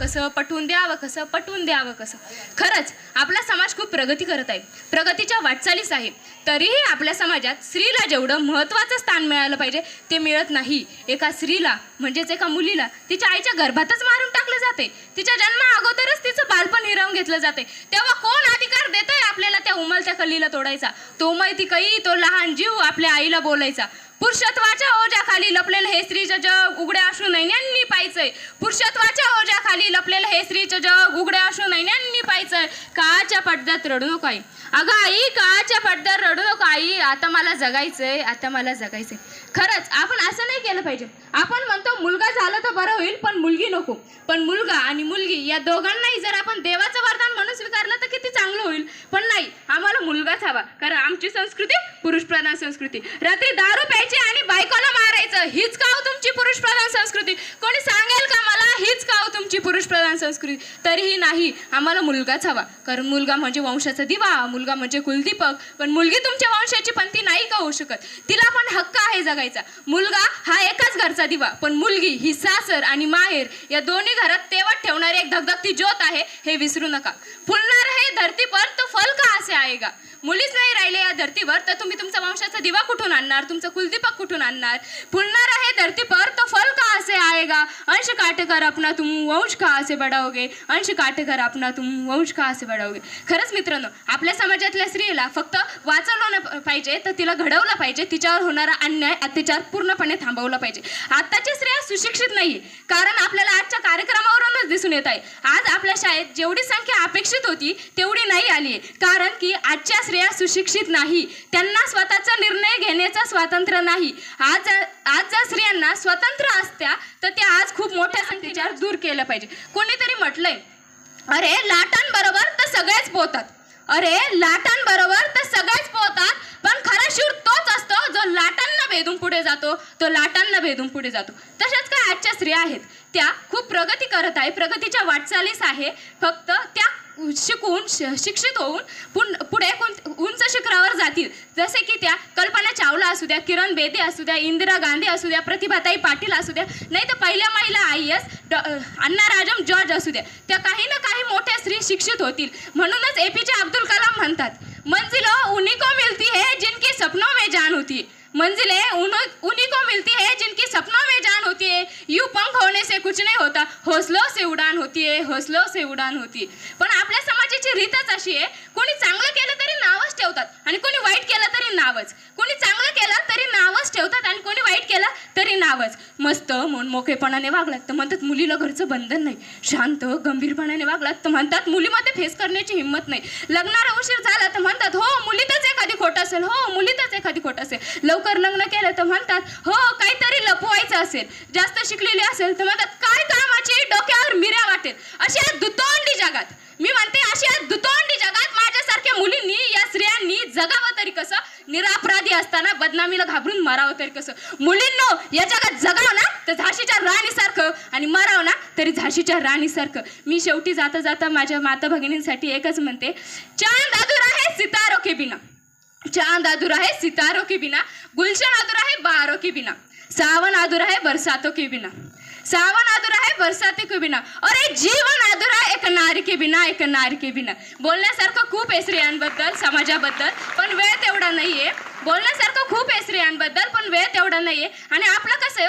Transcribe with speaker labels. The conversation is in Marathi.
Speaker 1: कसं पटवून द्यावं कसं पटवून द्यावं कसं? खरंच आपला समाज खूप प्रगती करत आहे. प्रगतीच्या वाटचालीस आहे. तरीही आपल्या समाजात स्त्रीला जेवढं महत्त्वाचं स्थान मिळालं पाहिजे ते मिळत नाही. एका स्त्रीला म्हणजेच एका मुलीला तिच्या आईच्या गर्भातच मारून जाते. तिच्या जन्मा अगोदरच तिचं बालपण हिरावून घेतलं जाते. तेव्हा कोण अधिकार देत आहे आपल्याला त्या उमलत्या कलीला तोडायचा? तो मैती कई तो लहान जीव आपल्या आईला बोलायचा. पुरुषत्वाच्या ओझ्याखाली लपलेलं हे स्त्रीचं जग उघड्या अश्रू नैन्यांनी पाहायचंय. पुरुषत्वाच्या ओझ्याखाली लपलेलं हे स्त्रीचं जग उघड्या अश्रू नैन्यांनी पाहायचंय. काच्या पडद्यात रडू नको आई. अगं आई काच्या पडद्यात रडू नको. आई आता मला जगायचंय आता मला जगायचंय. खरंच आपण असं नाही केलं पाहिजे. आपण म्हणतो मुलगा झाला तर बरं होईल पण मुलगी नको. पण मुलगा आणि मुलगी या दोघांनाही जर आपण देवाचं वरदान म्हणून स्वीकारलं तर किती चांगलं होईल. पण नाही आम्हाला मुलगाच हवा. कारण आमची संस्कृती पुरुष प्रधान संस्कृती. रात्री दारू प्यायची आणि बायकोला मारायचं हीच का होतं तुमची पुरुष प्रधान संस्कृती कोणी सांगेल का मला हीच का हो तुमची पुरुष प्रधान संस्कृती तरीही नाही. आम्हाला मुलगाच हवा. कारण मुलगा म्हणजे वंशाचा दिवा मुलगा म्हणजे कुलदीपक. पण मुलगी तुमच्या वंशाची पण ती नाही का होऊ शकत? तिला पण हक्क आहे जगायचा. मुलगा हा एकाच घरचा दिवा पण मुलगी ही सासर आणि माहेर या दोन्ही घरात तेवत ठेवणारी एक धगधगती ज्योत आहे हे विसरू नका. फुलणार हे धरती पण तो फल का? असे आएगा मुलीच नाही राहिले या धर्तीवर तर तुम्ही तुमचा वंशाचा दिवा कुठून आणणार? तुमचा कुलदीपक कुठून आणणार? फुलणार आहे धरती पर तो फल का असे आएगा अंश काटेकर अपना तुम वंश का असे बढाओगे अंश काटेकर अपना तुम वंश का असे बढाओगे खरंच मित्रांनो आपल्या समाजातल्या स्त्रीला फक्त वाचवलं पाहिजे तर तिला घडवलं पाहिजे तिच्यावर होणारा अन्याय अत्याचार पूर्णपणे थांबवला पाहिजे. आत्ताच्या स्त्रिया सुशिक्षित नाही कारण आपल्याला आजच्या कार्यक्रमावरूनच दिसून येत आहे. आज आपल्या शाळेत जेवढी संख्या अपेक्षित होती तेवढी नाही आली कारण कारण की आजच्या स्त्रिया सुशिक्षित नाही. त्यांना स्वतःचा निर्णय घेण्याचं स्वातंत्र्य नाही. आज आज जर स्त्रियांना स्वतंत्र असत्या तर त्या आज खूप मोठ्या संख्येच्या दूर केलं पाहिजे. कोणीतरी म्हटलंय अरे लाटांबरोबर तर सगळेच पोहतात. अरे लाटांबरोबर तर सगळेच पोहतात पण खरा शूर तोच असतो जो लाटांना भेदून पुढे जातो तो लाटांना भेदून पुढे जातो. तशाच काय आजच्या स्त्रिया आहेत? त्या खूप प्रगती करत आहे प्रगतीच्या वाटचालीस आहे. फक्त त्या शिकून श- शिक्षित होऊन पुन पुढे कोण उंच शिखरावर जातील. जसे की त्या कल्पना चावला असू द्या किरण बेदी असू द्या इंदिरा गांधी असू द्या प्रतिभाताई पाटील असू द्या नाही तर पहिल्या महिला I S Anna Rajam George असू द्या त्या काही ना काही मोठ्या स्त्री शिक्षित होतील. म्हणूनच ए पी जे अब्दुल कलाम म्हणतात मंजिलो उन्हीं को मिलती है जिनकी सपनों में जान होती. है मंजिलें उन्हीं को मिलती है जिनकी सपनों में जान होती है। यू पंख होने से कुछ नहीं होता हौसलों से उड़ान होती है हौसलों से उड़ान होती है। पण आपल्या समाजाची रीतच अशी आहे कोणी चांगलं केलं तरी नावच ठेवतात आणि कोणी वाईट केलं तरी नावच. कोणी चांगलं केलं तरी नावच ठेवतात आणि कोणी वाईट केलं तरी नावच. मस्त मन मोकेपणाने वागलात तर म्हणतात मुलीला घरचं बंधन नाही. शांत गंभीरपणाने वागलात तर म्हणतात मुलीमध्ये फेस करण्याची हिंमत नाही. लग्नाला उशीर झाला तर म्हणतात हो मुली तर असेल हो मुलीतच एखादी खोट असेल. लवकर लग्न केलं तर म्हणतात हो काहीतरी लपवायचं असेल. जास्त शिकलेली असेल तर म्हणतात काय कामाची डोक्यावर मिऱ्या वाटेल. अशा दुतोंडी जगात. मी म्हणते अशा दुतोंडी जगात माझ्यासारख्या मुलींनी या स्त्रियांनी जगावं तरी कसं? निरापराधी असताना बदनामीला घाबरून मरावं तरी कसं? मुलींनो या जगात जगाव ना तर झाशीच्या राणीसारखं. आणि मराव ना तरी झाशीच्या राणीसारखं. मी शेवटी जाता जाता माझ्या माता भगिनींसाठी एकच म्हणते चांद अधुरा आहे सितारो के बिना. चांद अधूरा है सितारों के बिना गुलशन अधूरा है बहारों के बिना सावन अधूरा है बरसातों के बिना सावन अधूरा है बरसाती के बिना और एक जीवन अधूरा है एक नारी के बिना एक नारी के बिना. बोलण्यासारखं खूप आहे स्त्रियांबद्दल समाजाबद्दल पण वेळ तेवढा नाहीये. बोलण्यासारखं खूप आहे स्त्रियांबद्दल पण वेळ तेवढा नाहीये. आणि आपलं कसं आहे